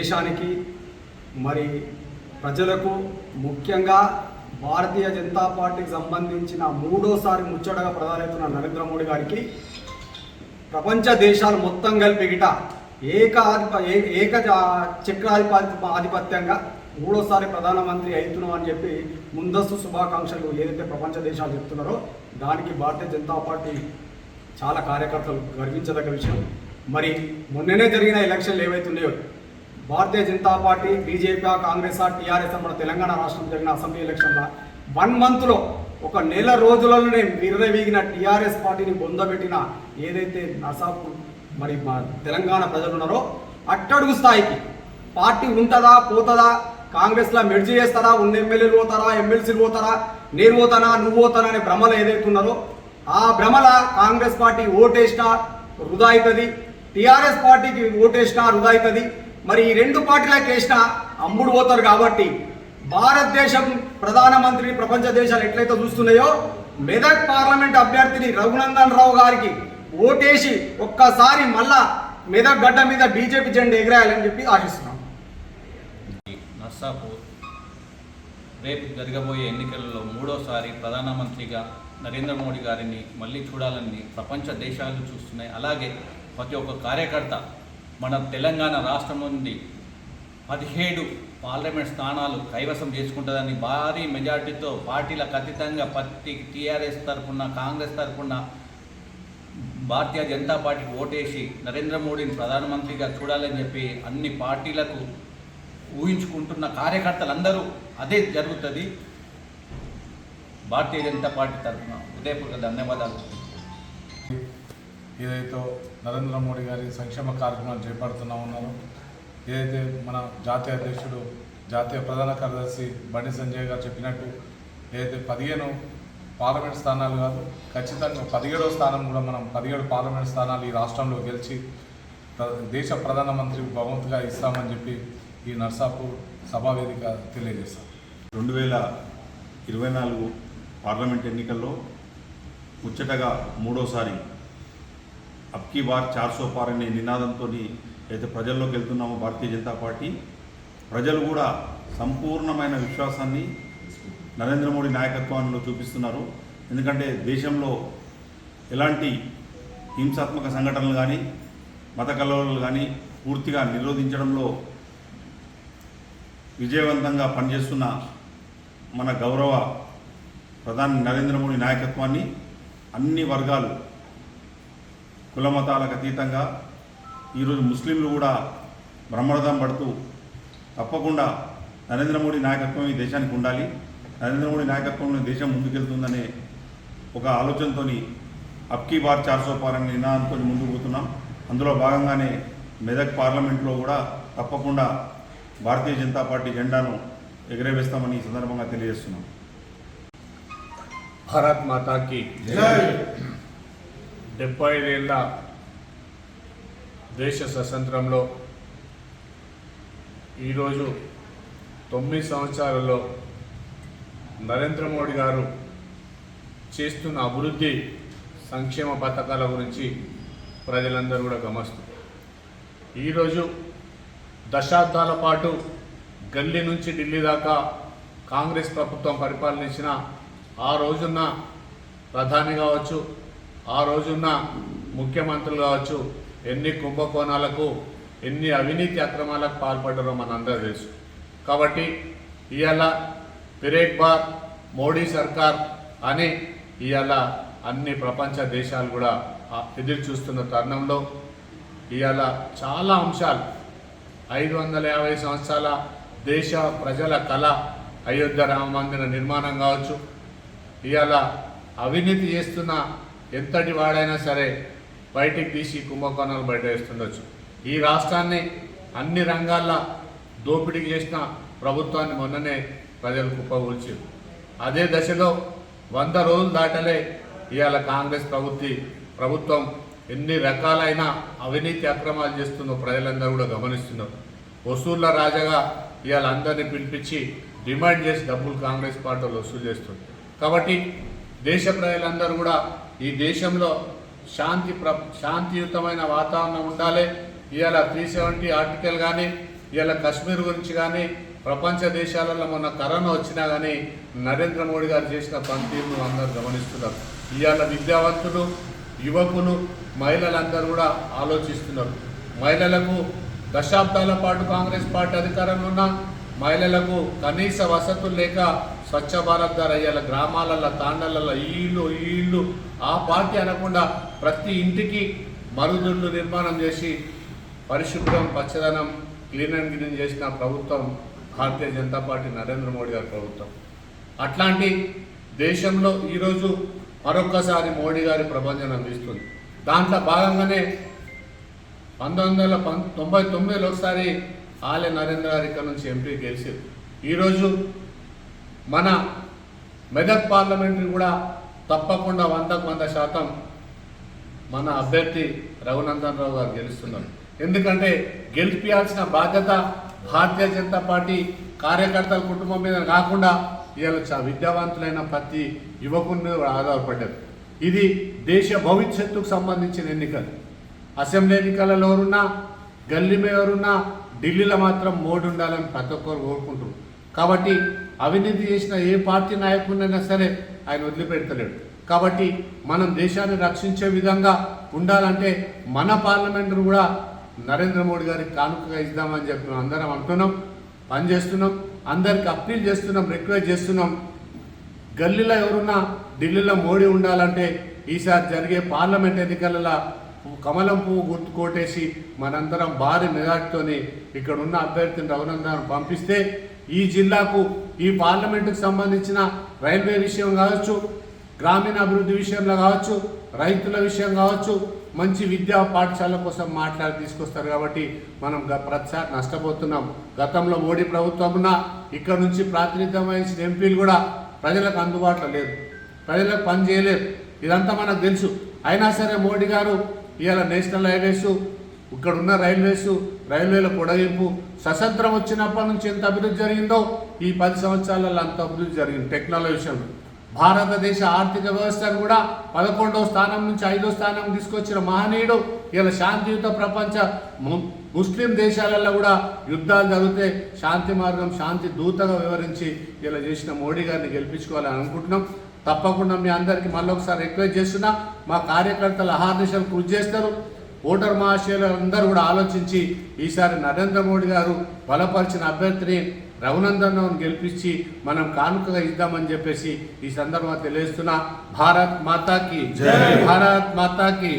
దేశానికి మరి ప్రజలకు ముఖ్యంగా భారతీయ జనతా పార్టీకి సంబంధించిన మూడోసారి ముచ్చటగా ప్రధానవుతున్న నరేంద్ర మోడీ గారికి ప్రపంచ దేశాలు మొత్తం కలిపిట ఏకాధిప ఏక ఆధిప ఏ- ఏక ఆధిపత్యంగా మూడోసారి ప్రధానమంత్రి అవుతున్నాం అని చెప్పి ముందస్తు శుభాకాంక్షలు ఏదైతే ప్రపంచ దేశాలు చెప్తున్నారో దానికి భారతీయ జనతా పార్టీ చాలా కార్యకర్తలు గర్వించదగ్గ విషయం. మరి మొన్ననే జరిగిన ఎలక్షన్లు ఏవైతున్నాయో Bharatiya Janata Party BJP Congress TRS మన తెలంగాణ రాష్ట్రం జరిగిన అసెంబ్లీ ఎలక్షన్లో వన్ మంత్లో ఒక నెల రోజులలోనే విర్రవీగిన టీఆర్ఎస్ పార్టీని బొందబెట్టిన ఏదైతే నసాపు మరి మా తెలంగాణ ప్రజలు ఉన్నారో అట్టడుగు స్థాయికి పార్టీ ఉంటుందా పోతుందా కాంగ్రెస్లో మెర్జీ చేస్తారా ఉన్న ఎమ్మెల్యేలు పోతారా ఎమ్మెల్సీలు పోతారా నేను పోతానా నువ్వు పోతానా అనే భ్రమలు ఏదైతే ఉన్నారో ఆ భ్రమల కాంగ్రెస్ పార్టీ ఓటేసినా వృధా అవుతుంది టీఆర్ఎస్ పార్టీకి ఓటేసినా వృధా అవుతుంది మరి ఈ రెండు పార్టీలకు వేసిన అమ్ముడు పోతారు కాబట్టి భారతదేశం ప్రధానమంత్రి ప్రపంచ దేశాలు ఎట్లయితే చూస్తున్నాయో మెదక్ పార్లమెంట్ అభ్యర్థిని రఘునందన్ రావు గారికి ఓటేసి ఒక్కసారి మళ్ళా మెదక్ గడ్డ మీద బీజేపీ జెండా ఎగరాయాలని చెప్పి ఆశిస్తున్నాం. నర్సాపూర్ రేపు జరగబోయే ఎన్నికలలో మూడోసారి ప్రధానమంత్రిగా నరేంద్ర మోడీ గారిని మళ్ళీ చూడాలని ప్రపంచ దేశాలు చూస్తున్నాయి. అలాగే ప్రతి ఒక్క కార్యకర్త మన తెలంగాణ రాష్ట్రం నుండి పదిహేడు పార్లమెంట్ స్థానాలు కైవసం చేసుకుంటుందని భారీ మెజార్టీతో పార్టీలకు అతీతంగా పత్తి టీఆర్ఎస్ తరఫున కాంగ్రెస్ తరఫున భారతీయ జనతా పార్టీకి ఓటేసి నరేంద్ర మోడీని ప్రధానమంత్రిగా చూడాలని చెప్పి అన్ని పార్టీలకు ఊహించుకుంటున్న కార్యకర్తలందరూ అదే జరుగుతుంది. భారతీయ జనతా పార్టీ తరఫున. హృదయపూర్వక ధన్యవాదాలు. ఏదైతే నరేంద్ర మోడీ గారి సంక్షేమ కార్యక్రమాలు చేపడుతున్నా ఉన్నారో ఏదైతే మన జాతీయ అధ్యక్షుడు జాతీయ ప్రధాన కార్యదర్శి బండి సంజయ్ గారు చెప్పినట్టు ఏదైతే పదిహేను పార్లమెంట్ స్థానాలు కాదు ఖచ్చితంగా పదిహేడో స్థానం కూడా మనం పదిహేడు పార్లమెంట్ స్థానాలు ఈ రాష్ట్రంలో గెలిచి ప్ర- దేశ ప్రధానమంత్రి భగవంతుగా ఇస్తామని చెప్పి ఈ నర్సాపూర్ సభావేదిక తెలియజేశాం తెలియజేస్తాం రెండు వేల ఇరవై నాలుగు పార్లమెంట్ ఎన్నికల్లో ముచ్చటగా మూడోసారి అప్కీ బార్ చార్సో పార్ అనే నినాదంతో అయితే ప్రజల్లోకి వెళ్తున్నామో భారతీయ జనతా పార్టీ ప్రజలు కూడా సంపూర్ణమైన విశ్వాసాన్ని నరేంద్ర మోడీ నాయకత్వంలో చూపిస్తున్నారు. ఎందుకంటే దేశంలో ఎలాంటి హింసాత్మక సంఘటనలు కానీ మత కలవలు కానీ పూర్తిగా నిరోధించడంలో విజయవంతంగా పనిచేస్తున్న మన గౌరవ ప్రధాని నరేంద్ర మోడీ నాయకత్వాన్ని అన్ని వర్గాలు కుల మతాలకు అతీతంగా ఈరోజు ముస్లింలు కూడా బ్రహ్మరథం పడుతూ తప్పకుండా నరేంద్ర మోడీ నాయకత్వం ఈ దేశానికి ఉండాలి. నరేంద్ర మోడీ నాయకత్వంలో దేశం ముందుకెళ్తుందనే ఒక ఆలోచనతోని అబ్కీ బార్ చార్సో పార్ అనే నినాదంతో ముందుకు పోతున్నాం. అందులో భాగంగానే మెదక్ పార్లమెంట్లో కూడా తప్పకుండా భారతీయ జనతా పార్టీ జెండాను ఎగరవేస్తామని ఈ సందర్భంగా తెలియజేస్తున్నాం. భారత్ మాతాకి డెబ్బై ఐదేళ్ళ దేశ స్వతంత్రంలో ఈరోజు తొమ్మిది సంవత్సరాలలో నరేంద్ర మోడీ గారు చేస్తున్న అభివృద్ధి సంక్షేమ పథకాల గురించి ప్రజలందరూ కూడా గమనిస్తారు ఈరోజు దశాబ్దాల పాటు గల్లీ నుంచి ఢిల్లీ దాకా కాంగ్రెస్ ప్రభుత్వం పరిపాలనించిన ఆ రోజున్న ప్రధాని కావచ్చు ఆ రోజున్న ముఖ్యమంత్రులు కావచ్చు ఎన్ని కుంభకోణాలకు ఎన్ని అవినీతి అక్రమాలకు పాల్పడ్డారో మనందరూ తెలుసు. కాబట్టి ఇవాళ పిరేక్ బార్ మోడీ సర్కార్ అని ఇవాళ అన్ని ప్రపంచ దేశాలు కూడా ఎదురు చూస్తున్న తరుణంలో ఇవాళ చాలా అంశాలు ఐదు వందల యాభై సంవత్సరాల దేశ ప్రజల కళ అయోధ్య రామ మందిర నిర్మాణం కావచ్చు ఇవాళ అవినీతి చేస్తున్న ఎంతటి వాడైనా సరే బయటికి తీసి కుంభకోణాలు బయట వేస్తుండొచ్చు. ఈ రాష్ట్రాన్ని అన్ని రంగాల్లో దోపిడీ చేసిన ప్రభుత్వాన్ని మొన్ననే ప్రజలు కుప్పగూల్చారు అదే దశలో వంద రోజులు దాటలే ఇవాళ కాంగ్రెస్ ప్రభుత్వ ప్రభుత్వం ఎన్ని రకాలైన అవినీతి అక్రమాలు చేస్తుందో ప్రజలందరూ కూడా గమనిస్తున్నారు. వసూళ్ళ రాజాగా ఇవాళ అందరినీ పిలిపించి డిమాండ్ చేసి డబ్బులు కాంగ్రెస్ పార్టీలు వసూలు చేస్తుంది కాబట్టి దేశ ప్రజలందరూ కూడా ఈ దేశంలో శాంతి ప్ర శాంతియుతమైన వాతావరణం ఉండాలి. ఇవాళ త్రీ సెవెంటీ ఆర్టికల్ కానీ ఇవాళ కశ్మీర్ గురించి కానీ ప్రపంచ దేశాలలో మొన్న కరోనా వచ్చినా కానీ నరేంద్ర మోడీ గారు చేసిన పనితీరును అందరూ గమనిస్తున్నారు. ఇవాళ విద్యావంతులు యువకులు మహిళలందరూ కూడా ఆలోచిస్తున్నారు. మహిళలకు దశాబ్దాల పాటు కాంగ్రెస్ పార్టీ అధికారంలో ఉన్న మహిళలకు కనీస వసతులు లేక స్వచ్ఛ భారత్ ద్వారా ఇవాళ గ్రామాలలో తాండలలో ఈ ఇల్లు ఇల్లు ఆ పార్టీ అనకుండా ప్రతి ఇంటికి మరుగుదొడ్లు నిర్మాణం చేసి పరిశుభ్రం పచ్చదనం క్లీన్ అండ్ క్లీన్ చేసిన ప్రభుత్వం భారతీయ జనతా పార్టీ నరేంద్ర మోడీ గారి ప్రభుత్వం. అట్లాంటి దేశంలో ఈరోజు మరొక్కసారి మోడీ గారి ప్రపంచం అందిస్తుంది. దాంట్లో భాగంగానే పంతొమ్మిది వందల పం తొంభై తొమ్మిదిలో ఒకసారి ఆలయ నరేంద్ర గారి ఇక్కడ నుంచి ఎంపీ గెలిచారు. ఈరోజు మన మెదక్ పార్లమెంటరీ కూడా తప్పకుండా వందకు వంద శాతం మన అభ్యర్థి రఘునందన్ రావు గారు గెలుస్తున్నారు. ఎందుకంటే గెలిపించాల్సిన బాధ్యత భారతీయ జనతా పార్టీ కార్యకర్తల కుటుంబం మీద కాకుండా ఇవాళ చ- విద్యావంతులైన ప్రతి యువకుని మీద ఆధారపడ్డారు. ఇది దేశ భవిష్యత్తుకు సంబంధించిన ఎన్నికలు. అసెంబ్లీ ఎన్నికలలో ఎవరున్నా గల్లీ మీద ఎవరున్నా ఢిల్లీలో మాత్రం మోడీ ఉండాలని ప్రతి ఒక్కరు కోరుకుంటున్నారు. కాబట్టి అవినీతి చేసిన ఏ పార్టీ నాయకుడినైనా సరే ఆయన వదిలిపెడతలేడు. కాబట్టి మనం దేశాన్ని రక్షించే విధంగా ఉండాలంటే మన పార్లమెంటు కూడా నరేంద్ర మోడీ గారికి కానుకగా ఇద్దామని చెప్పి మనం అందరం అంటున్నాం పనిచేస్తున్నాం అందరికి అప్పీల్ చేస్తున్నాం రిక్వెస్ట్ చేస్తున్నాం. గల్లీలో ఎవరున్నా ఢిల్లీలో మోడీ ఉండాలంటే ఈసారి జరిగే పార్లమెంట్ ఎన్నికలలో కమలం పువ్వు గుర్తు కోటేసి మనందరం భారీ మెజార్టీతోని ఇక్కడ ఉన్న అభ్యర్థిని రఘునందన్ పంపిస్తే ఈ జిల్లాకు ఈ పార్లమెంటుకు సంబంధించిన రైల్వే విషయం కావచ్చు గ్రామీణ అభివృద్ధి విషయంలో కావచ్చు రైతుల విషయం కావచ్చు మంచి విద్యా పాఠశాల కోసం మాట్లాడి తీసుకొస్తారు కాబట్టి మనం గ- ప్రతిసారి నష్టపోతున్నాం. గతంలో మోడీ ప్రభుత్వం ఇక్కడ నుంచి ప్రాతినిధ్యం వహించిన ఎంపీలు కూడా ప్రజలకు అందుబాటులో లేదు ప్రజలకు పనిచేయలేదు ఇదంతా మనకు తెలుసు. అయినా సరే మోడీ గారు ఇవాళ నేషనల్ హైవేసు ఇక్కడ ఉన్న రైల్వేసు రైల్వేల పొడగింపు స్వతంత్రం వచ్చినప్పటి నుంచి ఎంత అభివృద్ధి జరిగిందో ఈ పది సంవత్సరాలలో అంత అభివృద్ధి జరిగింది. టెక్నాలజీ విషయంలో భారతదేశ ఆర్థిక వ్యవస్థను కూడా పదకొండవ స్థానం నుంచి ఐదో స్థానం తీసుకొచ్చిన మహనీయుడు ఇలా శాంతియుత ప్రపంచ ముస్లిం దేశాలలో కూడా యుద్ధాలు జరిగితే శాంతి మార్గం శాంతి దూతగా వివరించి ఇలా చేసిన మోడీ గారిని గెలిపించుకోవాలని అనుకుంటున్నాం. తప్పకుండా మీ అందరికీ మళ్ళీ ఒకసారి రిక్వెస్ట్ చేస్తున్నా మా కార్యకర్తలు అహార్నిశలు కృషి చేస్తారు. ఓటర్ మహాశయులు అందరూ కూడా ఆలోచించి ఈసారి నరేంద్ర మోడీ గారు బలపరిచిన అభ్యర్థిని రఘునందన్ గెలిపించి మనం కానుకగా ఇద్దామని చెప్పేసి ఈ సందర్భంగా తెలియజేస్తున్నా. భారత్ మాతాకి భారత్ మాతాకి